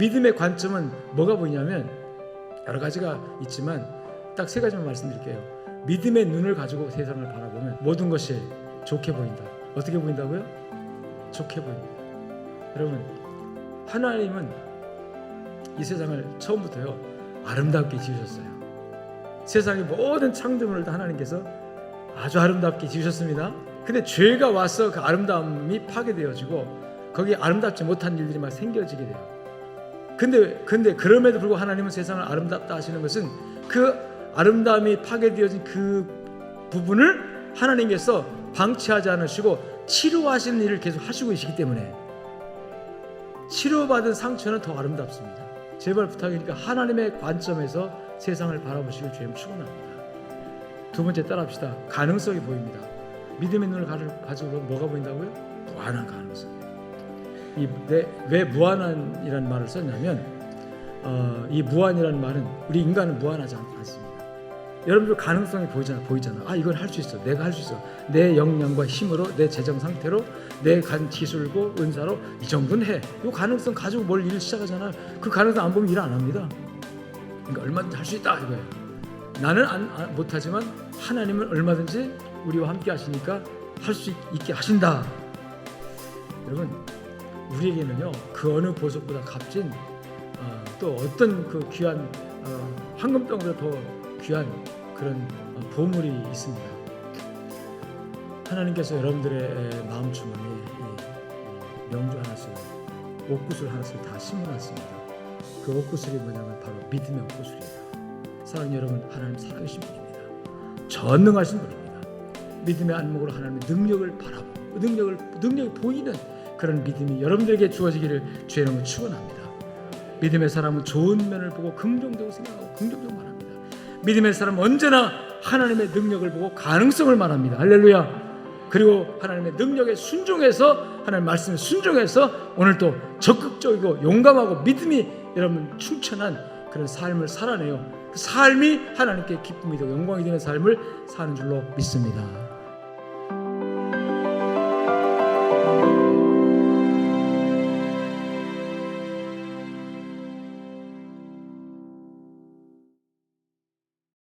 믿음의 관점은 뭐가 보이냐면 여러 가지가 있지만 딱 세 가지만 말씀드릴게요. 믿음의 눈을 가지고 세상을 바라보면 모든 것이 좋게 보인다. 어떻게 보인다고요? 좋게 보인다. 여러분, 하나님은 이 세상을 처음부터요 아름답게 지으셨어요. 세상의 모든 창조물을 다 하나님께서 아주 아름답게 지으셨습니다. 근데 죄가 와서 그 아름다움이 파괴되어지고 거기에 아름답지 못한 일들이 막 생겨지게 돼요. 근데 근데 그럼에도 불구하고 하나님은 세상을 아름답다 하시는 것은 그 아름다움이 파괴되어진 그 부분을 하나님께서 방치하지 않으시고 치료하시는 일을 계속 하시고 계시기 때문에 치료받은 상처는 더 아름답습니다. 제발 부탁이니까 하나님의 관점에서 세상을 바라보시길 주님 축원합니다. 두 번째 따라합시다. 가능성이 보입니다. 믿음의 눈을 가- 가지고 뭐가 보인다고요? 무한한 가능성. 이 왜 무한한이라는 말을 썼냐면 어, 이 무한이라는 말은 우리 인간은 무한하지 않, 않습니다. 여러분들 가능성이 보이잖아, 보이잖아. 아 이걸 할 수 있어, 내가 할 수 있어. 내 역량과 힘으로, 내 재정 상태로, 내 간 기술고 은사로 이 정도는 해. 이 가능성 가지고 뭘 일을 시작하잖아. 그 가능성 안 보면 일 안 합니다. 그러니까 얼마든지 할 수 있다 이거예요. 나는 안, 안- 못하지만 하나님은 얼마든지 우리와 함께 하시니까 할 수 있게 하신다. 여러분 우리에게는요 그 어느 보석보다 값진 어, 또 어떤 그 귀한 어, 황금병보다 더 귀한 그런 어, 보물이 있습니다. 하나님께서 여러분들의 마음 주머니에 이 명주 하나씩 옥구슬 하나씩 다 심어놨습니다. 그 옥구슬이 뭐냐면 바로 믿음의 옥구슬이에요. 사랑하는 여러분 하나님 살아계신 분입니다. 전능하신 분입니다. 믿음의 안목으로 하나님의 능력을 바라보고 능력을 능력이 보이는 그런 믿음이 여러분들에게 주어지기를 주의 이름으로 축원합니다. 믿음의 사람은 좋은 면을 보고 긍정적으로 생각하고 긍정적으로 말합니다. 믿음의 사람은 언제나 하나님의 능력을 보고 가능성을 말합니다. 할렐루야. 그리고 하나님의 능력에 순종해서 하나님 말씀에 순종해서 오늘 또 적극적이고 용감하고 믿음이 여러분 충천한 그런 삶을 살아내요. 그 삶이 하나님께 기쁨이 되고 영광이 되는 삶을 사는 줄로 믿습니다.